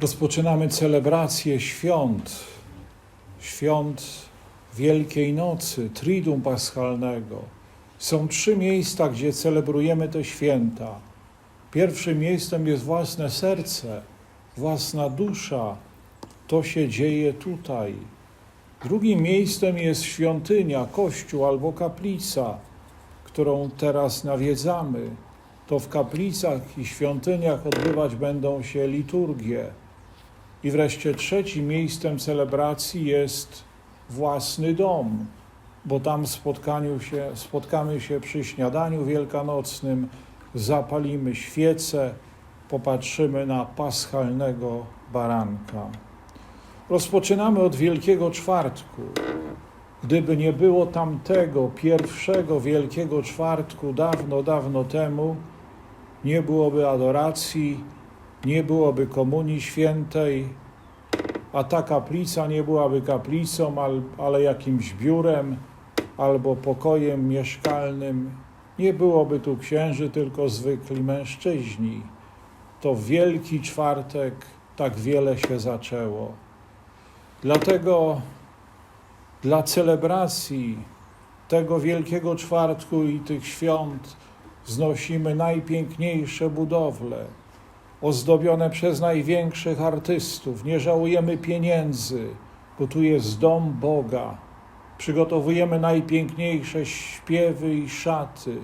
Rozpoczynamy celebrację świąt, świąt Wielkiej Nocy, Triduum Paschalnego. Są trzy miejsca, gdzie celebrujemy te święta. Pierwszym miejscem jest własne serce, własna dusza. To się dzieje tutaj. Drugim miejscem jest świątynia, kościół albo kaplica, którą teraz nawiedzamy. To w kaplicach i świątyniach odbywać będą się liturgie. I wreszcie trzecim miejscem celebracji jest własny dom, bo tam spotkaniu się, spotkamy się przy śniadaniu wielkanocnym, zapalimy świece, popatrzymy na paschalnego baranka. Rozpoczynamy od Wielkiego Czwartku. Gdyby nie było tamtego pierwszego Wielkiego Czwartku dawno, dawno temu, nie byłoby adoracji, nie byłoby Komunii Świętej, a ta kaplica nie byłaby kaplicą, ale jakimś biurem albo pokojem mieszkalnym. Nie byłoby tu księży, tylko zwykli mężczyźni. To Wielki Czwartek tak wiele się zaczęło. Dlatego dla celebracji tego Wielkiego Czwartku i tych świąt znosimy najpiękniejsze budowle, ozdobione przez największych artystów. Nie żałujemy pieniędzy, bo tu jest dom Boga. Przygotowujemy najpiękniejsze śpiewy i szaty,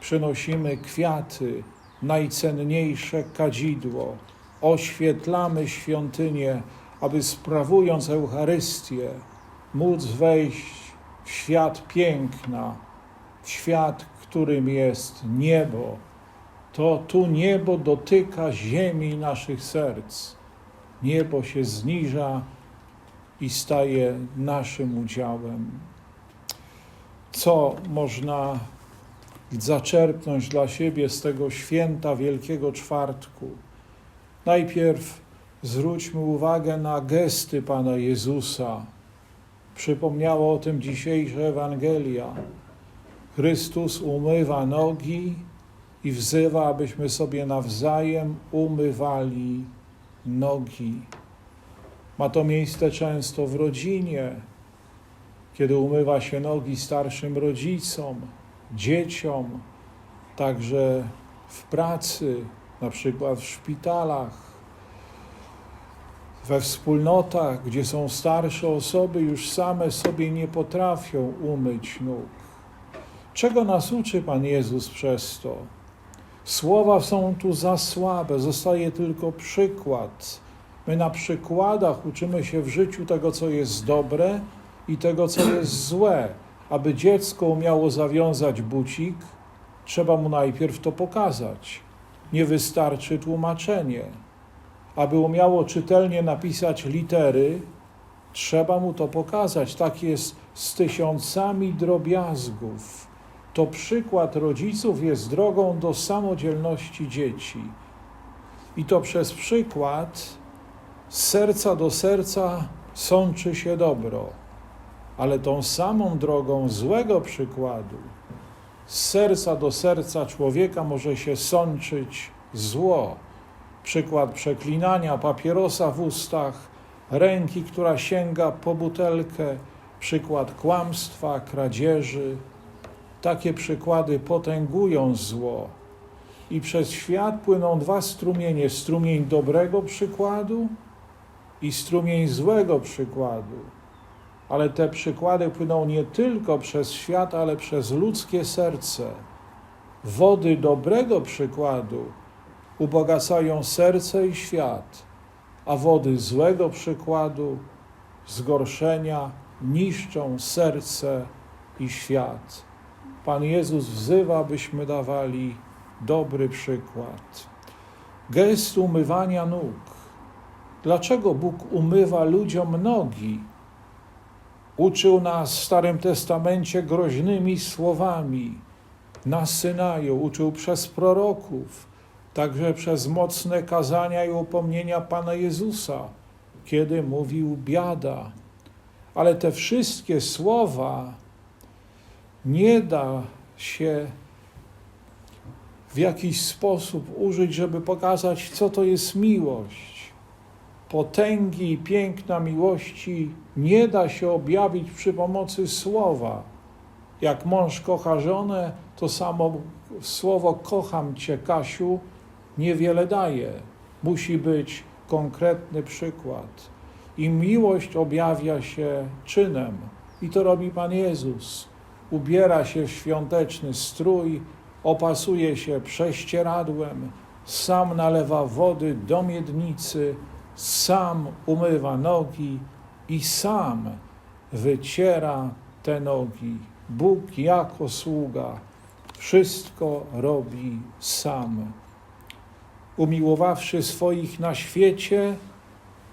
przynosimy kwiaty, najcenniejsze kadzidło, oświetlamy świątynię, aby sprawując Eucharystię, móc wejść w świat piękna, w świat, którym jest niebo. To tu niebo dotyka ziemi naszych serc. Niebo się zniża i staje naszym udziałem. Co można zaczerpnąć dla siebie z tego święta Wielkiego Czwartku? Najpierw zwróćmy uwagę na gesty Pana Jezusa. Przypomniała o tym dzisiejsza Ewangelia. Chrystus umywa nogi i wzywa, abyśmy sobie nawzajem umywali nogi. Ma to miejsce często w rodzinie, kiedy umywa się nogi starszym rodzicom, dzieciom, także w pracy, na przykład w szpitalach, we wspólnotach, gdzie są starsze osoby, już same sobie nie potrafią umyć nóg. Czego nas uczy Pan Jezus przez to? Słowa są tu za słabe, zostaje tylko przykład. My na przykładach uczymy się w życiu tego, co jest dobre i tego, co jest złe. Aby dziecko umiało zawiązać bucik, trzeba mu najpierw to pokazać. Nie wystarczy tłumaczenie. Aby umiało czytelnie napisać litery, trzeba mu to pokazać. Tak jest z tysiącami drobiazgów. To przykład rodziców jest drogą do samodzielności dzieci. I to przez przykład z serca do serca sączy się dobro, ale tą samą drogą złego przykładu z serca do serca człowieka może się sączyć zło. Przykład przeklinania, papierosa w ustach, ręki, która sięga po butelkę, przykład kłamstwa, kradzieży. Takie przykłady potęgują zło. I przez świat płyną dwa strumienie: strumień dobrego przykładu i strumień złego przykładu. Ale te przykłady płyną nie tylko przez świat, ale przez ludzkie serce. Wody dobrego przykładu ubogacają serce i świat, a wody złego przykładu, zgorszenia, niszczą serce i świat. Pan Jezus wzywa, byśmy dawali dobry przykład. Gest umywania nóg. Dlaczego Bóg umywa ludziom nogi? Uczył nas w Starym Testamencie groźnymi słowami. Na Synaju uczył przez proroków, także przez mocne kazania i upomnienia Pana Jezusa, kiedy mówił biada. Ale te wszystkie słowa nie da się w jakiś sposób użyć, żeby pokazać, co to jest miłość. potęgi i piękna miłości nie da się objawić przy pomocy słowa. Jak mąż kocha żonę, to samo słowo kocham cię, Kasiu, niewiele daje. Musi być konkretny przykład. I miłość objawia się czynem. I to robi Pan Jezus. Ubiera się w świąteczny strój, opasuje się prześcieradłem, sam nalewa wody do miednicy, sam umywa nogi i sam wyciera te nogi. Bóg jako sługa wszystko robi sam. Umiłowawszy swoich na świecie,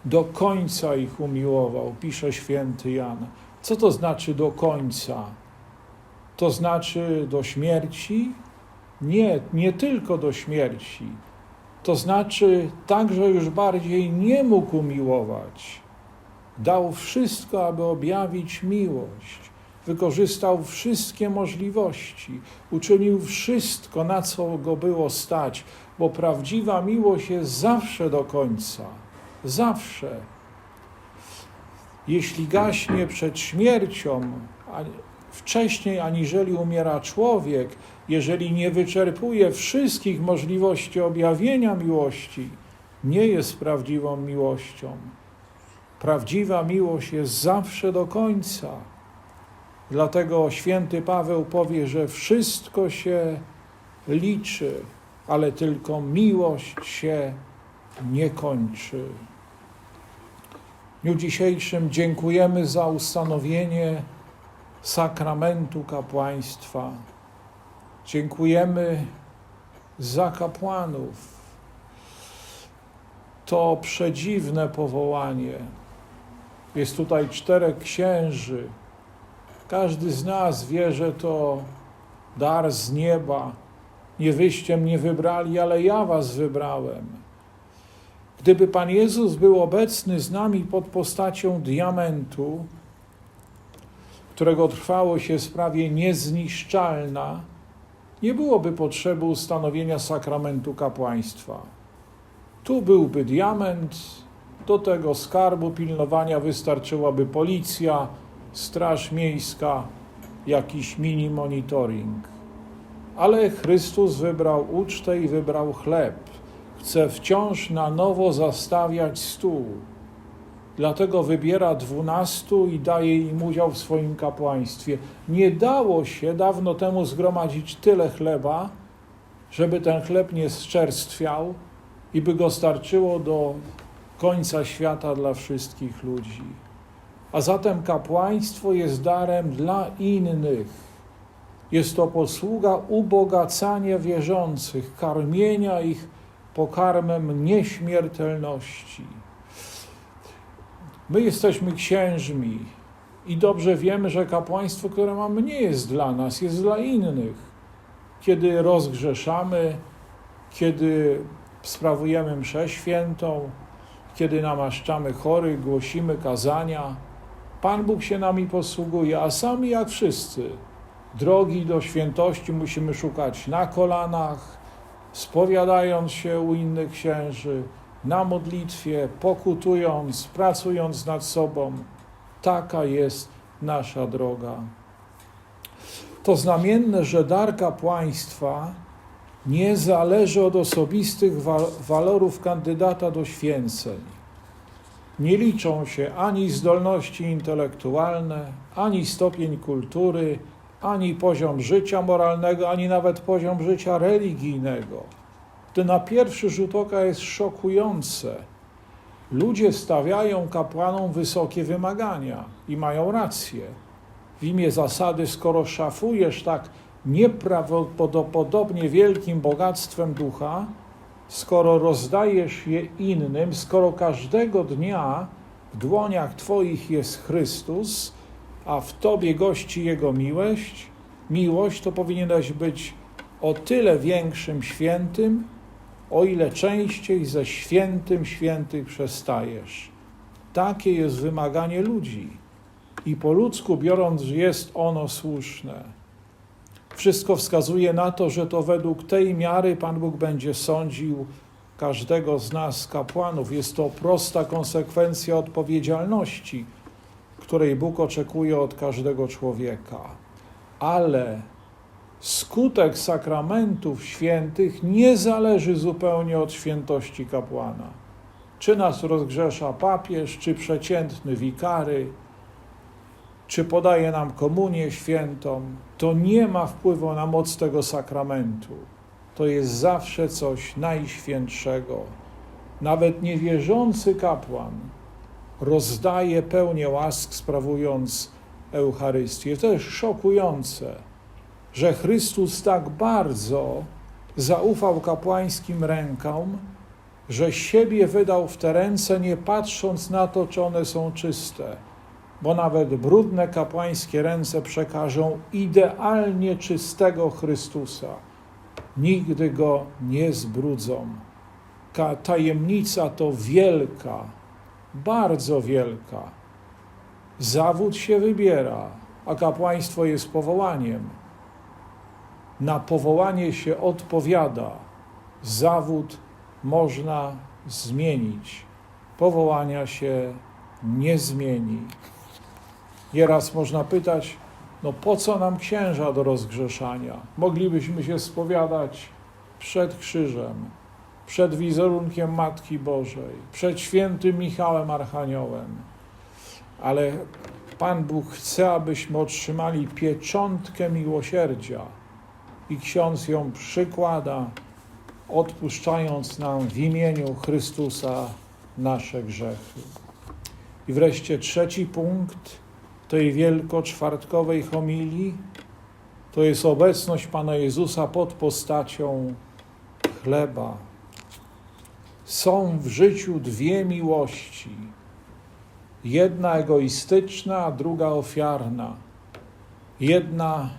do końca ich umiłował, pisze święty Jan. Co to znaczy do końca? To znaczy do śmierci? Nie, nie tylko do śmierci. To znaczy także już bardziej nie mógł umiłować. Dał wszystko, aby objawić miłość. Wykorzystał wszystkie możliwości. Uczynił wszystko, na co go było stać, bo prawdziwa miłość jest zawsze do końca. Zawsze. Jeśli gaśnie przed śmiercią, wcześniej aniżeli umiera człowiek, jeżeli nie wyczerpuje wszystkich możliwości objawienia miłości, nie jest prawdziwą miłością. Prawdziwa miłość jest zawsze do końca. Dlatego święty Paweł powie, że wszystko się liczy, ale tylko miłość się nie kończy. W dniu dzisiejszym dziękujemy za ustanowienie sakramentu kapłaństwa. Dziękujemy za kapłanów. To przedziwne powołanie. Jest tutaj czterech księży. Każdy z nas wie, że to dar z nieba. Nie wyście mnie wybrali, ale ja was wybrałem. Gdyby Pan Jezus był obecny z nami pod postacią diamentu, którego trwało się sprawie niezniszczalna, nie byłoby potrzeby ustanowienia sakramentu kapłaństwa. Tu byłby diament, do tego skarbu pilnowania wystarczyłaby policja, straż miejska, jakiś mini monitoring. Ale Chrystus wybrał ucztę i wybrał chleb. Chce wciąż na nowo zastawiać stół. Dlatego wybiera dwunastu i daje im udział w swoim kapłaństwie. Nie dało się dawno temu zgromadzić tyle chleba, żeby ten chleb nie zczerstwiał i by go starczyło do końca świata dla wszystkich ludzi. A zatem kapłaństwo jest darem dla innych. Jest to posługa ubogacania wierzących, karmienia ich pokarmem nieśmiertelności. My jesteśmy księżmi i dobrze wiemy, że kapłaństwo, które mamy, nie jest dla nas, jest dla innych. Kiedy rozgrzeszamy, kiedy sprawujemy mszę świętą, kiedy namaszczamy chorych, głosimy kazania, Pan Bóg się nami posługuje, a sami jak wszyscy, drogi do świętości musimy szukać na kolanach, spowiadając się u innych księży, na modlitwie, pokutując, pracując nad sobą. Taka jest nasza droga. To znamienne, że dar kapłaństwa nie zależy od osobistych wa walorów kandydata do święceń. Nie liczą się ani zdolności intelektualne, ani stopień kultury, ani poziom życia moralnego, ani nawet poziom życia religijnego. To na pierwszy rzut oka jest szokujące. Ludzie stawiają kapłanom wysokie wymagania i mają rację. W imię zasady, skoro szafujesz tak nieprawdopodobnie wielkim bogactwem ducha, skoro rozdajesz je innym, skoro każdego dnia w dłoniach Twoich jest Chrystus, a w Tobie gości Jego miłość, miłość to powinieneś być o tyle większym świętym, o ile częściej ze świętym świętych przestajesz. Takie jest wymaganie ludzi i po ludzku biorąc jest ono słuszne. Wszystko wskazuje na to, że to według tej miary Pan Bóg będzie sądził każdego z nas, kapłanów. Jest to prosta konsekwencja odpowiedzialności, której Bóg oczekuje od każdego człowieka. Ale skutek sakramentów świętych nie zależy zupełnie od świętości kapłana. Czy nas rozgrzesza papież, czy przeciętny wikary, czy podaje nam komunię świętą, to nie ma wpływu na moc tego sakramentu. To jest zawsze coś najświętszego. Nawet niewierzący kapłan rozdaje pełnię łask, sprawując Eucharystię. To jest szokujące, że Chrystus tak bardzo zaufał kapłańskim rękom, że siebie wydał w te ręce, nie patrząc na to, czy one są czyste bo nawet brudne kapłańskie ręce przekażą idealnie czystego Chrystusa. Nigdy go nie zbrudzą. Tajemnica to wielka, bardzo wielka. Zawód się wybiera, a kapłaństwo jest powołaniem. Na powołanie się odpowiada. Zawód można zmienić. Powołania się nie zmieni. Nieraz można pytać, no po co nam księża do rozgrzeszania? Moglibyśmy się spowiadać przed krzyżem, przed wizerunkiem Matki Bożej, przed świętym Michałem Archaniołem. Ale Pan Bóg chce, abyśmy otrzymali pieczątkę miłosierdzia i ksiądz ją przykłada, odpuszczając nam w imieniu Chrystusa nasze grzechy. I wreszcie trzeci punkt tej wielkoczwartkowej homilii to jest obecność Pana Jezusa pod postacią chleba. Są w życiu dwie miłości. Jedna egoistyczna, a druga ofiarna. Jedna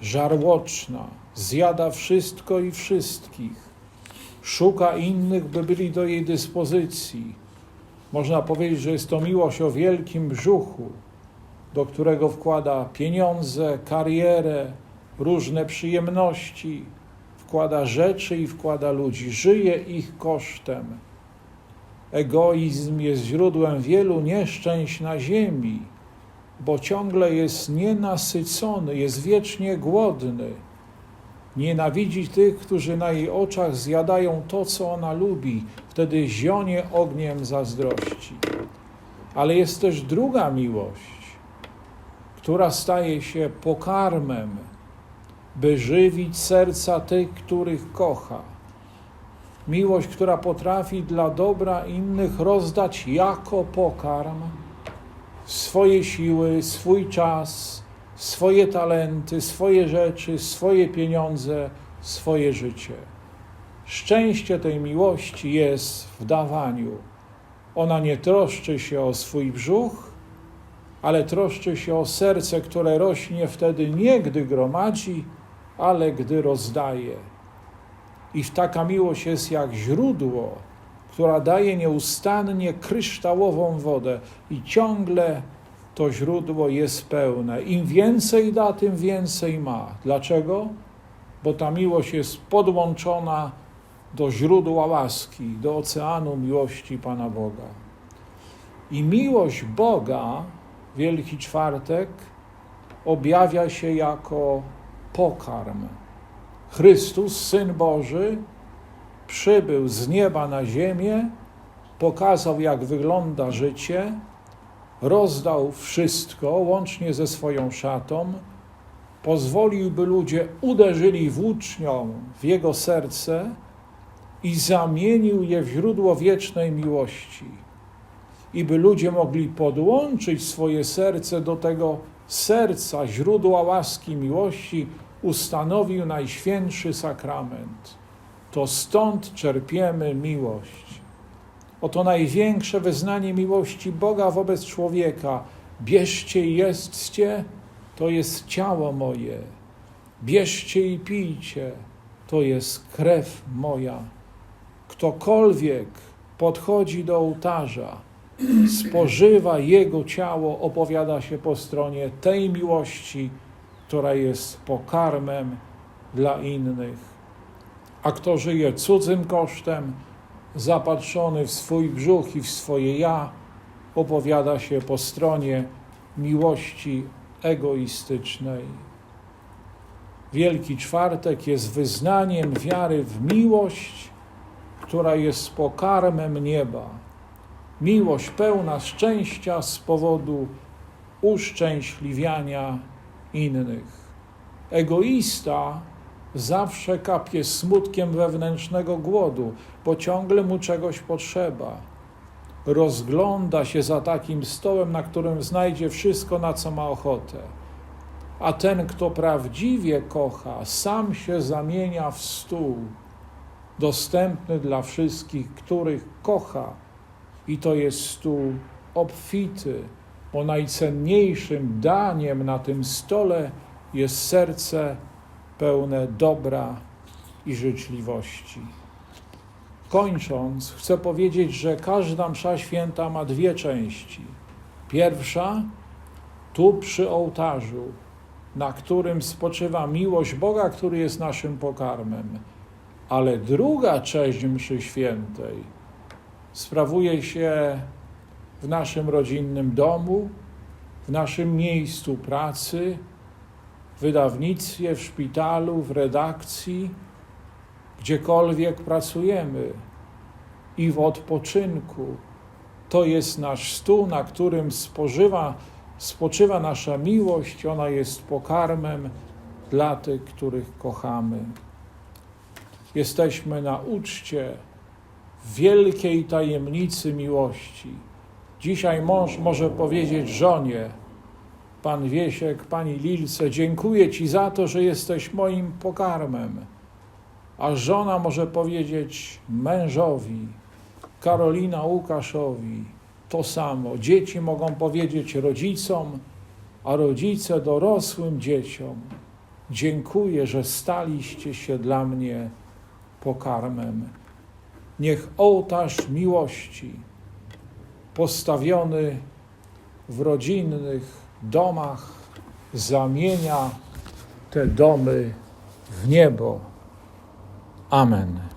żarłoczna, zjada wszystko i wszystkich. Szuka innych, by byli do jej dyspozycji. Można powiedzieć, że jest to miłość o wielkim brzuchu do którego wkłada pieniądze, karierę, różne przyjemności, wkłada rzeczy i wkłada ludzi, żyje ich kosztem. Egoizm jest źródłem wielu nieszczęść na ziemi, bo ciągle jest nienasycony, jest wiecznie głodny. Nienawidzi tych, którzy na jej oczach zjadają to, co ona lubi, wtedy zionie ogniem zazdrości. Ale jest też druga miłość która staje się pokarmem, by żywić serca tych, których kocha. Miłość, która potrafi dla dobra innych rozdać jako pokarm swoje siły, swój czas, swoje talenty, swoje rzeczy, swoje pieniądze, swoje życie. Szczęście tej miłości jest w dawaniu. Ona nie troszczy się o swój brzuch, ale troszczy się o serce, które rośnie wtedy nie gdy gromadzi, ale gdy rozdaje. I taka miłość jest jak źródło, która daje nieustannie kryształową wodę i ciągle to źródło jest pełne. Im więcej da, tym więcej ma. Dlaczego? Bo ta miłość jest podłączona do źródła łaski, do oceanu miłości Pana Boga. I miłość Boga Wielki Czwartek objawia się jako pokarm. Chrystus, Syn Boży, przybył z nieba na ziemię, pokazał, jak wygląda życie, rozdał wszystko, łącznie ze swoją szatą, pozwolił, by ludzie uderzyli włócznią w jego serce i zamienił je w źródło wiecznej miłości i by ludzie mogli podłączyć swoje serce do tego serca, źródła łaski miłości, ustanowił Najświętszy Sakrament. To stąd czerpiemy miłość. Oto największe wyznanie miłości Boga wobec człowieka. Bierzcie i jedzcie, to jest ciało moje. Bierzcie i pijcie, to jest krew moja. Ktokolwiek podchodzi do ołtarza, spożywa Jego ciało, opowiada się po stronie tej miłości, która jest pokarmem dla innych. A kto żyje cudzym kosztem, zapatrzony w swój brzuch i w swoje ja, opowiada się po stronie miłości egoistycznej. Wielki Czwartek jest wyznaniem wiary w miłość, która jest pokarmem nieba. Miłość pełna szczęścia z powodu uszczęśliwiania innych. Egoista zawsze kapie smutkiem wewnętrznego głodu, bo ciągle mu czegoś potrzeba. Rozgląda się za takim stołem, na którym znajdzie wszystko, na co ma ochotę. A ten, kto prawdziwie kocha, sam się zamienia w stół, dostępny dla wszystkich, których kocha. I to jest stół obfity, bo najcenniejszym daniem na tym stole jest serce pełne dobra i życzliwości. Kończąc, chcę powiedzieć, że każda msza święta ma dwie części. Pierwsza, tu przy ołtarzu, na którym spoczywa miłość Boga, który jest naszym pokarmem. Ale druga część mszy świętej sprawuje się w naszym rodzinnym domu, w naszym miejscu pracy, wydawnictwie, w szpitalu, w redakcji, gdziekolwiek pracujemy i w odpoczynku. To jest nasz stół, na którym spożywa, spoczywa nasza miłość, ona jest pokarmem dla tych, których kochamy. Jesteśmy na uczcie wielkiej tajemnicy miłości. Dzisiaj mąż może powiedzieć żonie, pan Wiesiek, pani Lilce, dziękuję ci za to, że jesteś moim pokarmem. A żona może powiedzieć mężowi, Karolina Łukaszowi, to samo. Dzieci mogą powiedzieć rodzicom, a rodzice dorosłym dzieciom. Dziękuję, że staliście się dla mnie pokarmem. Niech ołtarz miłości postawiony w rodzinnych domach zamienia te domy w niebo. Amen.